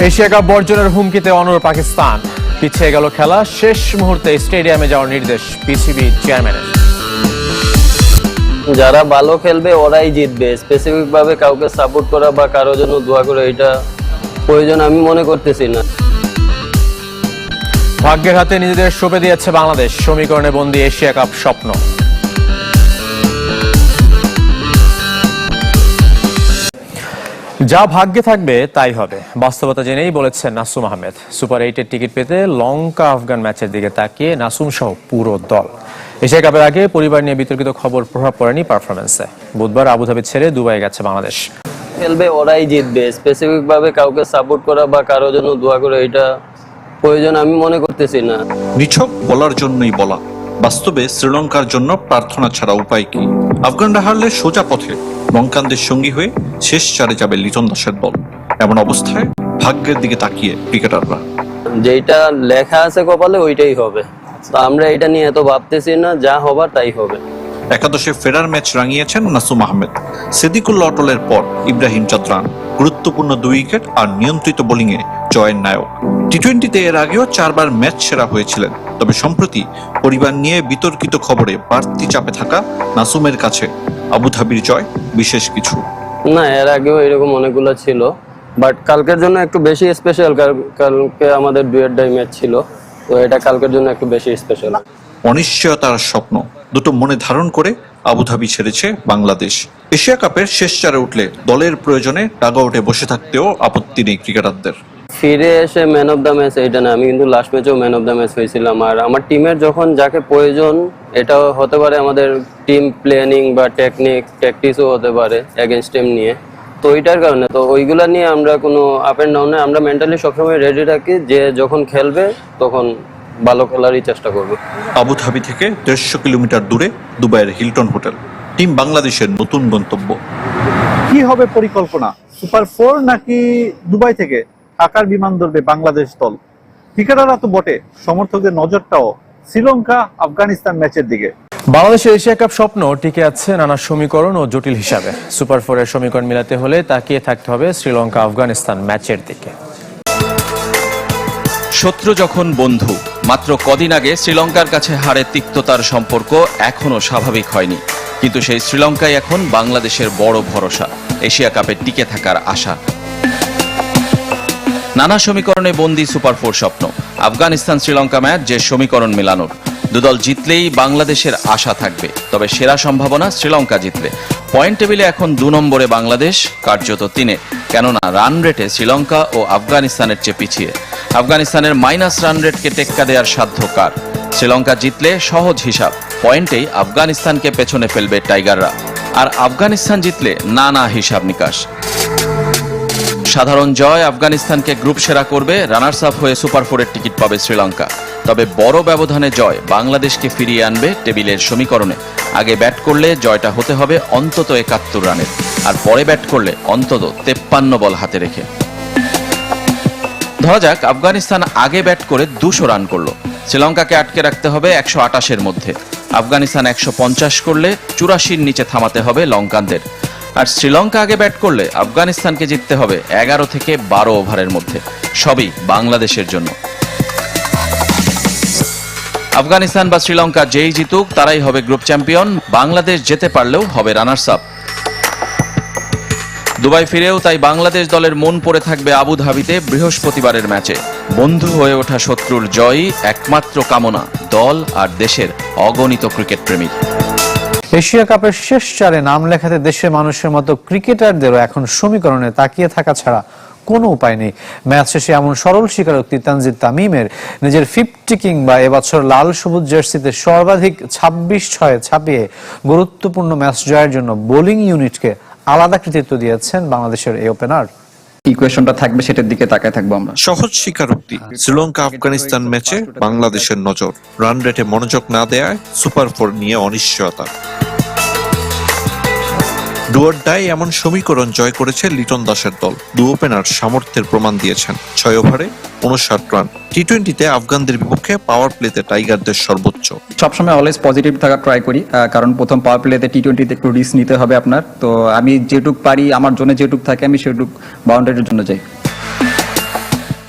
Asia cup বর্জনের হুমকিতে অনর পাকিস্তান। পিছিয়ে গেল খেলা। শেষ মুহূর্তে স্টেডিয়ামে যাওয়ার নির্দেশ পিসিবি চেয়ারম্যানের। যারা ভালো খেলবে ওরাই জিতবে। স্পেসিফিক ভাবে কাউকে সাপোর্ট করা বা কারোর জন্য দোয়া করা এটা প্রয়োজন আমি মনে করতেছি না। ভাগ্যের হাতে নিজেদের সঁপে দিয়েছে বাংলাদেশ। সমীকরণে বন্দী এশিয়া কাপ স্বপ্ন। যা ভাগ্যে থাকবে তাই হবে। বাস্তবতা জেনেই বলেছেন নাসুম আহমেদ। সুপার এইটের টিকিট পেতে লঙ্কা আফগান ম্যাচের দিকে তাকিয়ে নাসুম সহ পুরো দল। এশিয়া কাপের আগে পরিবার নিয়ে বিতর্কিত খবর প্রভাব পড়েনি পারফরমেন্সে বুধবার আবুধাবি ছেড়ে দুবাই গেছে বাংলাদেশ। খেলবে ওরাই জিতবে। স্পেসিফিক ভাবে কাউকে সাপোর্ট করা বা কারও জন্য দোয়া করা এটা প্রয়োজন আমি মনে করতেছি না। নিছক বলার জন্যই বলা। বাস্তবে শ্রীলঙ্কার জন্য প্রার্থনা ছাড়া উপায় কি? আফগানরা হারলে সোজা পথে। লঙ্কানদের সঙ্গী হয়ে শেষ চারে যাবে লিটন দাসের দল। এমন অবস্থায় ভাগ্যের দিকে তাকিয়ে ক্রিকেটাররা। যেটা লেখা আছে কপালে, ওইটাই হবে। তো আমরা এটা নিয়ে এত ভাবতেছি না, যা হবার তাই হবে। একাদশে ফেরার ম্যাচ রাঙিয়েছেন নাসুম আহমেদ। সেদিকুল্লা অটলের পর ইব্রাহিম চাদ্রান গুরুত্বপূর্ণ দুই উইকেট আর নিয়ন্ত্রিত বোলিংয়ে জয়ের নায়ক। টি টোয়েন্টিতে এর আগেও চারবার ম্যাচ সেরা হয়েছিলেন। তবে সম্প্রতি পরিবার নিয়ে বিতর্কিত খবরে বাড়তি চাপে থাকা নাসুমের কাছে আবুধাবির জয় বিশেষ কিছু। না, এর আগেও এরকম অনেকগুলো ছিল। বাট কালকের জন্য একটু বেশি স্পেশাল কালকে আমাদের ডুয়েট ডাই ম্যাচ ছিল। তো এটা কালকের জন্য একটু বেশি স্পেশাল অনিশ্চয়তার স্বপ্ন দুটো মনে ধারণ করে আবুধাবি ছেড়েছে বাংলাদেশ। এশিয়া কাপের শেষ চারে উঠলে দলের প্রয়োজনে ডাগআউটে বসে থাকতেও আপত্তি নেই ক্রিকেটারদের। ফিরে এসে ম্যান অফ দ্য ম্যাচ এইটা না, আমি কিন্তু লাস্ট ম্যাচেও ম্যান অফ দ্য ম্যাচ হয়েছিলাম। আর আমার টিমের যখন যাকে প্রয়োজন, এটা হতে পারে আমাদের টিম প্ল্যানিং বা টেকনিক প্র্যাকটিসও হতে পারে এগেনস্ট টিম নিয়ে। তো ওইটার কারণে, তো ওইগুলা নিয়ে আমরা কোনো আপ অ্যান্ড ডাউনে আমরা মেন্টালি সবসময় রেডি রাখি যে যখন খেলবে, তখন ভালো খেলারই চেষ্টা করবে। আবুধাবি থেকে দেড়শো কিলোমিটার দূরে দুবাইয়ের হিলটন হোটেল। টিম বাংলাদেশের নতুন গন্তব্য। কি হবে পরিকল্পনা? সুপার ফোর নাকি দুবাই থেকে? ঢাকার বিমান ধরবে বাংলাদেশ দল। ক্রিকেটাররা তো বটে সমর্থকদের নজরটাও শ্রীলঙ্কা আফগানিস্তান ম্যাচের দিকে। বাংলাদেশের এশিয়া কাপ স্বপ্ন টিকে আছে নানা সমীকরণ ও জটিল হিসাবে। সুপার ফোরের সমীকরণ মিলাতে হলে তাকিয়ে থাকতে হবে শ্রীলঙ্কা আফগানিস্তান ম্যাচের দিকে। শত্রু যখন বন্ধু, মাত্র কদিন আগে শ্রীলঙ্কার কাছে হারে তিক্ততার সম্পর্ক এখনও স্বাভাবিক হয়নি। কিন্তু সেই শ্রীলঙ্কাই এখন বাংলাদেশের বড় ভরসা, এশিয়া কাপে টিকে থাকার আশা। নানা সমীকরণে বন্দি সুপার ফোর স্বপ্ন, আফগানিস্তান শ্রীলঙ্কা ম্যাচ যে সমীকরণ মেলানোর। দুদল জিতলেই বাংলাদেশের আশা থাকবে, তবে সেরা সম্ভাবনা শ্রীলঙ্কা জিতলে পয়েন্ট টেবিলে এখন দু নম্বরে বাংলাদেশ, কার্যত তিনে, কেননা রান রেটে শ্রীলঙ্কা ও আফগানিস্তানের চেয়ে পিছিয়ে। আফগানিস্তানের মাইনাস রান রেটকে টেক্কা দেওয়ার সাধ্য কার? শ্রীলঙ্কা জিতলে সহজ হিসাব, পয়েন্টেই আফগানিস্তানকে পেছনে ফেলবে টাইগাররা। আর আফগানিস্তান জিতলে নানা হিসাব নিকাশ। সাধারণ জয় আফগানিস্তানকে গ্রুপ সেরা করবে রানার্স আপ হয়ে সুপার ফোরের টিকিট পাবে শ্রীলঙ্কা। তবে বড় ব্যবধানে জয় বাংলাদেশকে ফিরিয়ে আনবে টেবিলের সমীকরণে। আগে ব্যাট করলে জয়টা হতে হবে অন্তত একাত্তর রানের। আর পরে ব্যাট করলে অন্তত তেপ্পান্ন বল হাতে রেখে। ধরা যাক, আফগানিস্তান আগে ব্যাট করে দুশো রান করল। শ্রীলঙ্কাকে আটকে রাখতে হবে একশো আটাশের মধ্যে। আফগানিস্তান একশো পঞ্চাশ করলে চুরাশির নিচে থামাতে হবে লঙ্কানদের। আর শ্রীলঙ্কা আগে ব্যাট করলে আফগানিস্তানকে জিততে হবে এগারো থেকে বারো ওভারের মধ্যে। সবই বাংলাদেশের জন্য। আফগানিস্তান বা শ্রীলঙ্কা যেই জিতুক, তারাই হবে গ্রুপ চ্যাম্পিয়ন। বাংলাদেশ যেতে পারলেও হবে রানার্স আপ। দুবাই ফিরেও তাই বাংলাদেশ দলের মন পড়ে থাকবে আবুধাবিতে বৃহস্পতিবারের ম্যাচে। বন্ধু হয়ে ওঠা শত্রুর জয়ই একমাত্র কামনা, দল আর দেশের অগণিত ক্রিকেট প্রেমীর এশিয়া কাপের শেষ চারে নাম লেখাতে দেশের মানুষের মতো ক্রিকেটারদেরও এখন সমীকরণে তাকিয়ে থাকা ছাড়া কোনো উপায় নেই। ম্যাচ শেষে এমন সরল স্বীকারোক্তি তানজিদ তামিমের, নিজের ফিফটি কিংবা এবছর লাল সবুজ জার্সিতে সর্বাধিক ছাব্বিশ ছয়ে ছাপিয়ে গুরুত্বপূর্ণ ম্যাচ জয়ের জন্য বোলিং ইউনিটকে আলাদা কৃতিত্ব দিয়েছেন বাংলাদেশের এই ওপেনার ইকুয়েশনটা থাকবে সেটার দিকে তাকায় থাকব আমরা। সহজ স্বীকারোক্তি শ্রীলঙ্কা আফগানিস্তান ম্যাচে বাংলাদেশের নজর। রান রেটে মনোযোগ না দেয়ায় সুপার ফোর নিয়ে অনিশ্চয়তা। ডুয়ার ডাই এমন সমীকরণ জয় করেছে লিটন দাসের দল। দু ওপেনার সামর্থ্যের প্রমাণ দিয়েছেন। ছয় ওভারে উনষাট রান। টি টোয়েন্টিতে আফগানদের বিপক্ষে পাওয়ার প্লেতে টাইগারদের সর্বোচ্চ। সবসময় অলওয়েজ পজিটিভ থাকা ট্রাই করি কারণ প্রথম পাওয়ার প্লেতে টি টোয়েন্টিতে একটু রিস্ক নিতে হবে আপনার। তো আমি যেটুক পারি আমার জন্য যেটুক থাকে আমি সেটুক বাউন্ডারির জন্য যাই।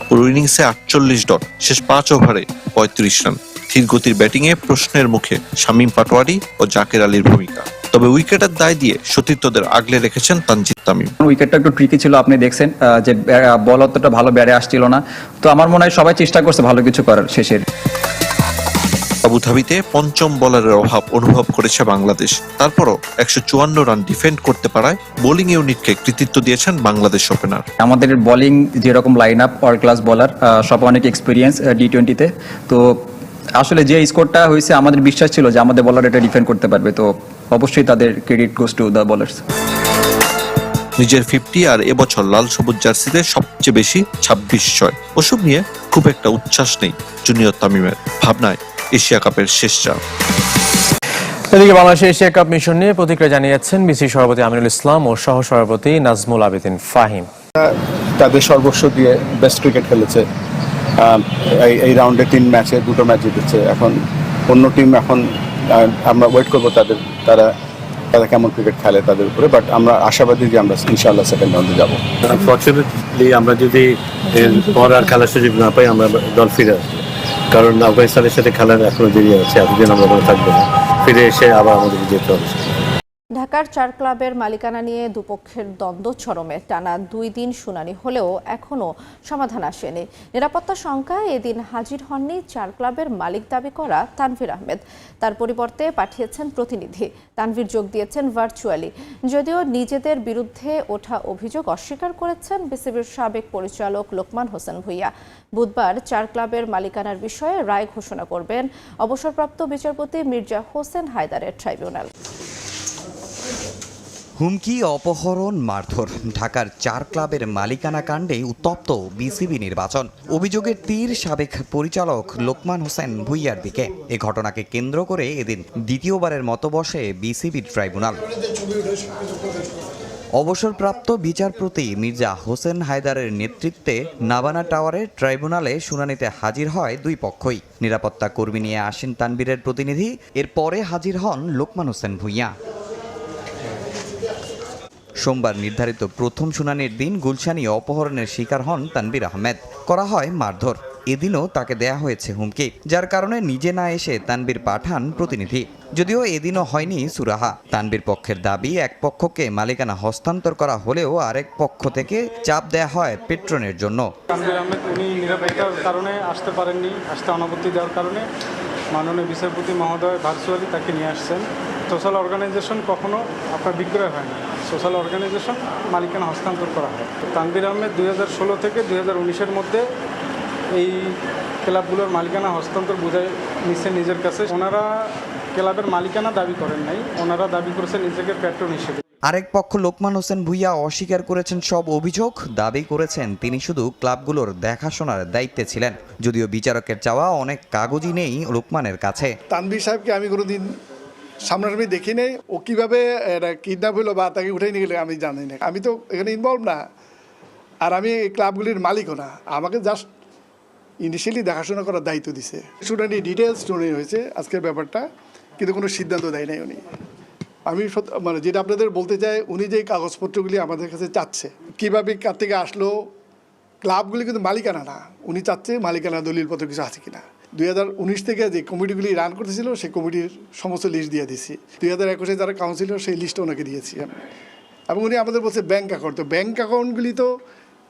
শুরু ইনিংসে আটচল্লিশ ডট শেষ পাঁচ ওভারে পঁয়ত্রিশ রান। ধীর গতির ব্যাটিংয়ে প্রশ্নের মুখে শামীম পাটোয়ারি ও জাকের আলীর ভূমিকা। তবে উইকেটের দায় দিয়ে সতীর্থদের আগলে রেখেছেন তানজিদ তামিম। উইকেটটা একটু ট্রিকি ছিল আপনি দেখছেন যে বল অতটা ভালো ব্যারে আসছিল না। তো আমার মনে হয় সবাই চেষ্টা করছে ভালো কিছু করার শেষের। আবুধাবিতে পঞ্চম বলারের অভাব অনুভব করেছে বাংলাদেশ। তারপরও একশো চুয়ান্ন রান ডিফেন্ড করতে পারায় বোলিং ইউনিটকে কৃতিত্ব দিয়েছেন বাংলাদেশ ওপেনার আমাদের বোলিং যেরকম line up all class bowler সব অনেক এক্সপিরিয়েন্স ডি টোয়েন্টিতে তো। আসলে যে স্কোরটা হয়েছে আমাদের বিশ্বাস ছিল যে আমাদের বলার এটা ডিফেন্ড করতে পারবে। তো অবশ্যই তাদের credit goes to the bowlers নিজের ফিফটি আর এবছর লাল সবুজ জার্সিতে সবচেয়ে বেশি ছাব্বিশ ছয়। ওসব নিয়ে খুব একটা উচ্ছ্বাস নেই জুনিয়র তামিমের ভাবনায় এশিয়া কাপের শেষ চাপ। এদিকে বাংলাদেশের এশিয়া কাপ মিশন নিয়ে প্রতিক্রিয়া জানিয়েছেন বিসি সভাপতি আমিনুল ইসলাম ও সহ সভাপতি নাজমুল আবেদিন ফাহিম। তাদের সর্বস্ব দিয়ে বেস্ট ক্রিকেট খেলেছে। আহ, এই- রাউন্ডে তিন ম্যাচে দুটো ম্যাচ জিতেছে। এখন অন্য টিম এখন আমরা ওয়েট করব তাদের, তারা তারা কেমন ক্রিকেট খেলে তাদের উপরে বাট আমরা আশাবাদী যে আমরা ইনশাআল্লাহ সেকেন্ড রাউন্ডে যাব। আনফর্চুনেটলি আমরা যদি পর আর খেলার সুযোগ না পাই, আমরা দল ফিরে আসব। কারণ আফগানিস্তানের সাথে খেলার এখনও দেরি আছে, এতদিন আমরা ওখানে থাকব না। ফিরে এসে আবার আমাদেরকে যেতে হবে। ঢাকার চার ক্লাবের মালিকানা নিয়ে দুপক্ষের দ্বন্দ্ব চরমে। টানা দুই দিন শুনানি হলেও এখনও সমাধান আসেনি। নিরাপত্তা শঙ্কায় এদিন হাজির হননি চার ক্লাবের মালিক দাবি করা তানভীর আহমেদ। তার পরিবর্তে পাঠিয়েছেন প্রতিনিধি। তানভীর যোগ দিয়েছেন ভার্চুয়ালি। যদিও নিজেদের বিরুদ্ধে ওঠা অভিযোগ অস্বীকার করেছেন বিসিবির সাবেক পরিচালক লোকমান হোসেন ভুইয়া। বুধবার চার ক্লাবের মালিকানার বিষয়ে রায় ঘোষণা করবেন অবসরপ্রাপ্ত বিচারপতি মির্জা হোসেন হায়দারের ট্রাইব্যুনাল। হুমকি, অপহরণ, মারধর। ঢাকার চার ক্লাবের মালিকানা কাণ্ডে উত্তপ্ত বিসিবি নির্বাচন। অভিযোগের তীর সাবেক পরিচালক লোকমান হোসেন ভুইয়ার দিকে। এ ঘটনাকে কেন্দ্র করে এদিন দ্বিতীয়বারের মতো বসে বিসিবি ট্রাইব্যুনাল। অবসরপ্রাপ্ত বিচারপতি মির্জা হোসেন হায়দারের নেতৃত্বে নাবানা টাওয়ারের ট্রাইব্যুনালে শুনানিতে হাজির হয় দুই পক্ষই। নিরাপত্তা কর্মী নিয়ে আসেন তানবীরের প্রতিনিধি। এরপরে হাজির হন লোকমান হোসেন ভুইয়া। সোমবার নির্ধারিত প্রথম শুনানির দিন গুলশানি অপহরণের শিকার হন তানবির আহমেদ। করা হয় মারধর। এদিনও তাকে দেয়া হয়েছে হুমকি, যার কারণে নিজে না এসে তানবীর পাঠান প্রতিনিধি। যদিও এদিনও হয়নি সুরাহা। তানবীর পক্ষের দাবি, এক পক্ষকে মালিকানা হস্তান্তর করা হলেও আরেক পক্ষ থেকে চাপ দেয়া হয় পেট্রনের জন্য। আহমেদ, উনি কারণে আসতে পারেননি, আসতে অনাপত্তি দেওয়ার কারণে। মাননীয় বিচারপতি মহোদয় ভার্চুয়ালি তাকে নিয়ে আসছেন। সোশ্যাল অর্গানাইজেশন কখনো আপনার বিক্রয় হয় না। সোশ্যাল অর্গানাইজেশন মালিকানা হস্তান্তর করা হয়। তো তানভীর আহমেদ দু হাজার ষোলো থেকে দুই হাজার উনিশের মধ্যে এই ক্লাবগুলোর মালিকানা হস্তান্তর বোঝায় নিচ্ছেন নিজের কাছে। ওনারা ক্লাবের মালিকানা দাবি করেন নাই ওনারা দাবি করেছেন নিজেকে প্যাট্রন হিসেবে। আরেক পক্ষ লোকমান হোসেন ভুইয়া অস্বীকার করেছেন সব অভিযোগ দাবি করেছেন তিনি শুধু ক্লাবগুলোর দেখাশোনার দায়িত্বে ছিলেন যদিও বিচারকের চাওয়া অনেক কাগজই নেই লোকমানের কাছে। তানভীর সাহেবকে আমি কোনোদিন সামনাসামনি দেখি নাই, ও কীভাবে কিডন্যাপ হলো বা তাকে উঠে নিয়ে গেলে আমি জানি না আমি তো এখানে ইনভলভ না। আর আমি এই ক্লাবগুলির মালিকও না। আমাকে জাস্ট ইনিশিয়ালি দেখাশোনা করার দায়িত্ব দিছে। শুনানি ডিটেলস শুনানি হয়েছে আজকের ব্যাপারটা, কিন্তু কোনো সিদ্ধান্ত দেয় নাই উনি। আমি মানে যেটা আপনাদের বলতে চাই, উনি যে কাগজপত্রগুলি আমাদের কাছে চাচ্ছে, কীভাবে কার থেকে আসলো ক্লাবগুলি কিন্তু মালিকানা না। উনি চাচ্ছে মালিকানা, দলিলপত্র কিছু আছে কিনা। দুই হাজার উনিশ থেকে যে কমিটিগুলি রান করতেছিল, সেই কমিটির সমস্ত লিস্ট দিয়ে দিছি। দুই হাজার একুশে যারা কাউন্সিলর সেই লিস্ট ওনাকে দিয়েছি এবং উনি আমাদের বলছে ব্যাংক অ্যাকাউন্ট তো ব্যাংক অ্যাকাউন্টগুলি তো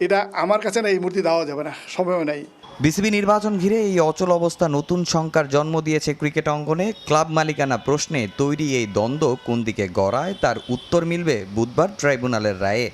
এটা আমার কাছে না, এই মূর্তি দেওয়া যাবে না, সময় নাই। বিসিবি নির্বাচন ঘিরে এই অচল অবস্থা, নতুন শঙ্কার জন্ম দিয়েছে ক্রিকেট অঙ্গনে। ক্লাব মালিকানা প্রশ্নে তৈরি এই দ্বন্দ্ব কোন দিকে গড়ায়, তার উত্তর মিলবে বুধবার ট্রাইব্যুনালের রায়ে।